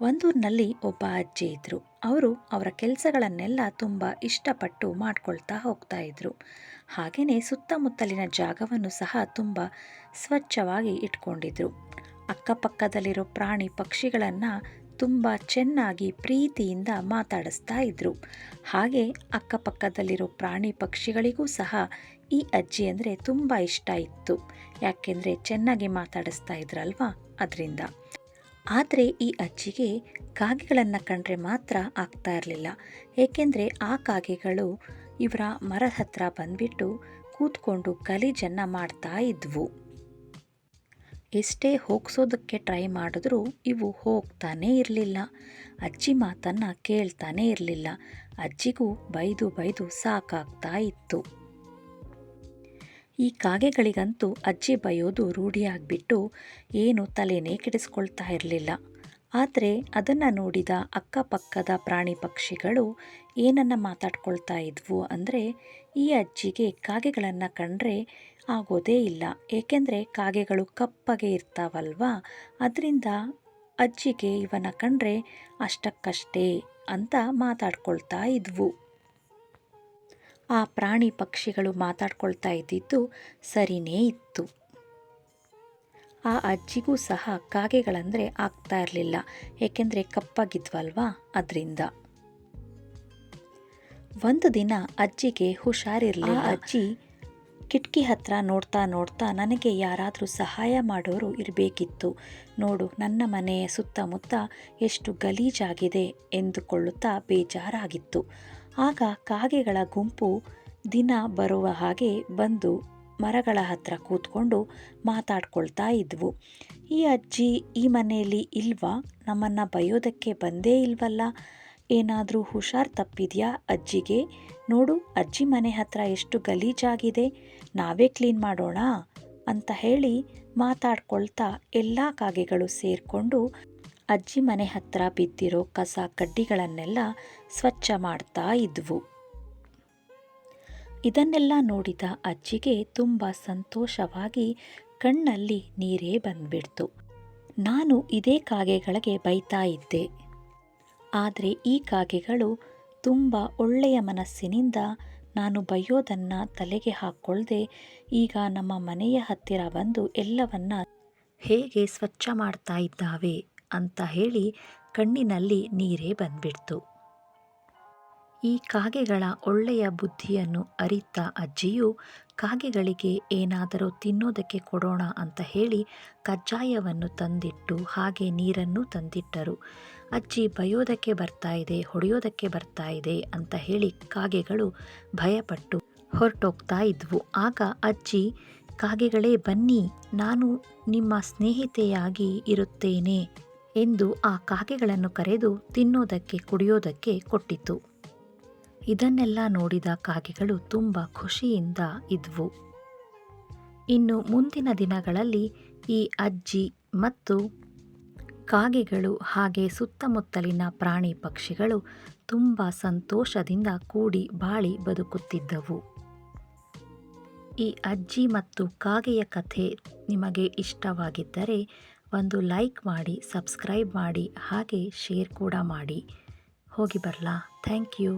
ಒಂದೂರಿನಲ್ಲಿ ಒಬ್ಬ ಅಜ್ಜಿ ಇದ್ದರು ಅವರು ಅವರ ಕೆಲಸಗಳನ್ನೆಲ್ಲ ತುಂಬ ಇಷ್ಟಪಟ್ಟು ಮಾಡ್ಕೊಳ್ತಾ ಹೋಗ್ತಾ ಇದ್ರು. ಹಾಗೆಯೇ ಸುತ್ತಮುತ್ತಲಿನ ಜಾಗವನ್ನು ಸಹ ತುಂಬ ಸ್ವಚ್ಛವಾಗಿ ಇಟ್ಕೊಂಡಿದ್ರು. ಅಕ್ಕಪಕ್ಕದಲ್ಲಿರೋ ಪ್ರಾಣಿ ಪಕ್ಷಿಗಳನ್ನು ತುಂಬ ಚೆನ್ನಾಗಿ ಪ್ರೀತಿಯಿಂದ ಮಾತಾಡಿಸ್ತಾ ಇದ್ದರು ಹಾಗೆ ಅಕ್ಕಪಕ್ಕದಲ್ಲಿರೋ ಪ್ರಾಣಿ ಪಕ್ಷಿಗಳಿಗೂ ಸಹ ಈ ಅಜ್ಜಿ ಅಂದರೆ ತುಂಬ ಇಷ್ಟ ಇತ್ತು. ಯಾಕೆಂದರೆ ಚೆನ್ನಾಗಿ ಮಾತಾಡಿಸ್ತಾ ಇದ್ರಲ್ವಾ? ಅದರಿಂದ ಆದರೆ ಈ ಅಜ್ಜಿಗೆ ಕಾಗೆಗಳನ್ನು ಕಂಡ್ರೆ ಮಾತ್ರ ಆಗ್ತಾ ಇರಲಿಲ್ಲ. ಏಕೆಂದರೆ ಆ ಕಾಗೆಗಳು ಇವರ ಮರದ ಹತ್ರ ಬಂದ್ಬಿಟ್ಟು ಕೂತ್ಕೊಂಡು ಗಲೀಜನ್ನು ಮಾಡ್ತಾ ಇದ್ವು. ಎಷ್ಟೇ ಹೋಗ್ಸೋದಕ್ಕೆ ಟ್ರೈ ಮಾಡಿದ್ರೂ ಇವು ಹೋಗ್ತಾನೇ ಇರಲಿಲ್ಲ. ಅಜ್ಜಿ ಮಾತನ್ನು ಕೇಳ್ತಾನೇ ಇರಲಿಲ್ಲ. ಅಜ್ಜಿಗೂ ಬೈದು ಬೈದು ಸಾಕಾಗ್ತಾ ಇತ್ತು. ಈ ಕಾಗೆಗಳಿಗಂತೂ ಅಜ್ಜಿ ಬಯೋದು ರೂಢಿಯಾಗ್ಬಿಟ್ಟು ಏನು ತಲೆನೇ ಕೆಡಿಸ್ಕೊಳ್ತಾ ಇರಲಿಲ್ಲ. ಆದರೆ ಅದನ್ನು ನೋಡಿದ ಅಕ್ಕಪಕ್ಕದ ಪ್ರಾಣಿ ಪಕ್ಷಿಗಳು ಏನನ್ನು ಮಾತಾಡ್ಕೊಳ್ತಾ ಇದ್ವು ಅಂದರೆ ಈ ಅಜ್ಜಿಗೆ ಕಾಗೆಗಳನ್ನು ಕಂಡ್ರೆ ಆಗೋದೇ ಇಲ್ಲ. ಏಕೆಂದರೆ ಕಾಗೆಗಳು ಕಪ್ಪಗೆ ಇರ್ತಾವಲ್ವಾ? ಅದರಿಂದ ಅಜ್ಜಿಗೆ ಇವನ ಕಂಡ್ರೆ ಅಷ್ಟಕ್ಕಷ್ಟೇ ಅಂತ ಮಾತಾಡ್ಕೊಳ್ತಾ ಇದ್ವು. ಆ ಪ್ರಾಣಿ ಪಕ್ಷಿಗಳು ಮಾತಾಡ್ಕೊಳ್ತಾ ಇದ್ದಿದ್ದು ಸರಿನೇ ಇತ್ತು. ಆ ಅಜ್ಜಿಗೂ ಸಹ ಕಾಗೆಗಳಂದರೆ ಆಗ್ತಾ ಇರಲಿಲ್ಲ ಏಕೆಂದರೆ ಕಪ್ಪಾಗಿದ್ವಲ್ವಾ ಅದರಿಂದ. ಒಂದು ದಿನ ಅಜ್ಜಿಗೆ ಹುಷಾರಿರಲಿಲ್ಲ. ಅಜ್ಜಿ ಕಿಟಕಿ ಹತ್ರ ನೋಡ್ತಾ ನೋಡ್ತಾ ನನಗೆ ಯಾರಾದರೂ ಸಹಾಯ ಮಾಡೋರು ಇರಬೇಕಿತ್ತು. ನೋಡು ನನ್ನ ಮನೆಯ ಸುತ್ತಮುತ್ತ ಎಷ್ಟು ಗಲೀಜಾಗಿದೆ ಎಂದುಕೊಳ್ಳುತ್ತಾ ಬೇಜಾರಾಗಿತ್ತು. ಆಗ ಕಾಗೆಗಳ ಗುಂಪು ದಿನ ಬರುವ ಹಾಗೆ ಬಂದು ಮರಗಳ ಹತ್ರ ಕೂತ್ಕೊಂಡು ಮಾತಾಡ್ಕೊಳ್ತಾ ಇದ್ವು. ಈ ಅಜ್ಜಿ ಈ ಮನೆಯಲ್ಲಿ ಇಲ್ವಾ? ನಮ್ಮನ್ನು ಬಯೋದಕ್ಕೆ ಬಂದೇ ಇಲ್ವಲ್ಲ? ಏನಾದರೂ ಹುಷಾರ್ ತಪ್ಪಿದೆಯಾ ಅಜ್ಜಿಗೆ? ನೋಡು, ಅಜ್ಜಿ ಮನೆ ಹತ್ರ ಎಷ್ಟು ಗಲೀಜಾಗಿದೆ. ನಾವೇ ಕ್ಲೀನ್ ಮಾಡೋಣ? ಅಂತ ಹೇಳಿ ಮಾತಾಡ್ಕೊಳ್ತಾ ಎಲ್ಲ ಕಾಗೆಗಳು ಸೇರಿಕೊಂಡು ಅಜ್ಜಿ ಮನೆ ಹತ್ತಿರ ಬಿದ್ದಿರೋ ಕಸ ಕಡ್ಡಿಗಳನ್ನೆಲ್ಲ ಸ್ವಚ್ಛ ಮಾಡ್ತಾ ಇದ್ವು. ಇದನ್ನೆಲ್ಲ ನೋಡಿದ ಅಜ್ಜಿಗೆ ತುಂಬ ಸಂತೋಷವಾಗಿ ಕಣ್ಣಲ್ಲಿ ನೀರೇ ಬಂದ್ಬಿಡ್ತು. ನಾನು ಇದೇ ಕಾಗೆಗಳಿಗೆ ಬೈತಾ ಇದ್ದೆ. ಆದರೆ ಈ ಕಾಗೆಗಳು ತುಂಬ ಒಳ್ಳೆಯ ಮನಸ್ಸಿನಿಂದ ನಾನು ಬೈಯೋದನ್ನು ತಲೆಗೆ ಹಾಕ್ಕೊಳ್ಳದೆ ಈಗ ನಮ್ಮ ಮನೆಯ ಹತ್ತಿರ ಬಂದು ಎಲ್ಲವನ್ನ ಹೇಗೆ ಸ್ವಚ್ಛ ಮಾಡ್ತಾ ಇದ್ದಾವೆ? ಅಂತ ಹೇಳಿ ಕಣ್ಣಿನಲ್ಲಿ ನೀರೇ ಬಂದ್ಬಿಡ್ತು. ಈ ಕಾಗೆಗಳ ಒಳ್ಳೆಯ ಬುದ್ಧಿಯನ್ನು ಅರಿತ ಅಜ್ಜಿಯು ಕಾಗೆಗಳಿಗೆ ಏನಾದರೂ ತಿನ್ನೋದಕ್ಕೆ ಕೊಡೋಣ ಅಂತ ಹೇಳಿ ಕಜ್ಜಾಯವನ್ನು ತಂದಿಟ್ಟು ಹಾಗೆ ನೀರನ್ನು ತಂದಿಟ್ಟರು. ಅಜ್ಜಿ ಬಯೋದಕ್ಕೆ ಬರ್ತಾ ಇದೆ, ಹೊಡೆಯೋದಕ್ಕೆ ಬರ್ತಾ ಇದೆ ಅಂತ ಹೇಳಿ ಕಾಗೆಗಳು ಭಯಪಟ್ಟು ಹೊರಟೋಗ್ತಾ ಇದ್ವು. ಆಗ ಅಜ್ಜಿ, ಕಾಗೆಗಳೇ ಬನ್ನಿ, ನಾನು ನಿಮ್ಮ ಸ್ನೇಹಿತೆಯಾಗಿ ಇರುತ್ತೇನೆ. ಎಂದು ಆ ಕಾಗೆಗಳನ್ನು ಕರೆದು ತಿನ್ನೋದಕ್ಕೆ, ಕುಡಿಯೋದಕ್ಕೆ ಕೊಟ್ಟಿತು. ಇದನ್ನೆಲ್ಲ ನೋಡಿದ ಕಾಗೆಗಳು ತುಂಬ ಖುಷಿಯಿಂದ ಇದ್ವು. ಇನ್ನು ಮುಂದಿನ ದಿನಗಳಲ್ಲಿ ಈ ಅಜ್ಜಿ ಮತ್ತು ಕಾಗೆಗಳು ಹಾಗೆ ಸುತ್ತಮುತ್ತಲಿನ ಪ್ರಾಣಿ ಪಕ್ಷಿಗಳು ತುಂಬ ಸಂತೋಷದಿಂದ ಕೂಡಿ ಬಾಳಿ ಬದುಕುತ್ತಿದ್ದವು. ಈ ಅಜ್ಜಿ ಮತ್ತು ಕಾಗೆಯ ಕಥೆ ನಿಮಗೆ ಇಷ್ಟವಾಗಿದ್ದರೆ ಒಂದು ಲೈಕ್ ಮಾಡಿ ಸಬ್ಸ್ಕ್ರೈಬ್ ಮಾಡಿ ಹಾಗೆ ಶೇರ್ ಕೂಡ ಮಾಡಿ. ಹೋಗಿ ಬರಲಾ. Thank you.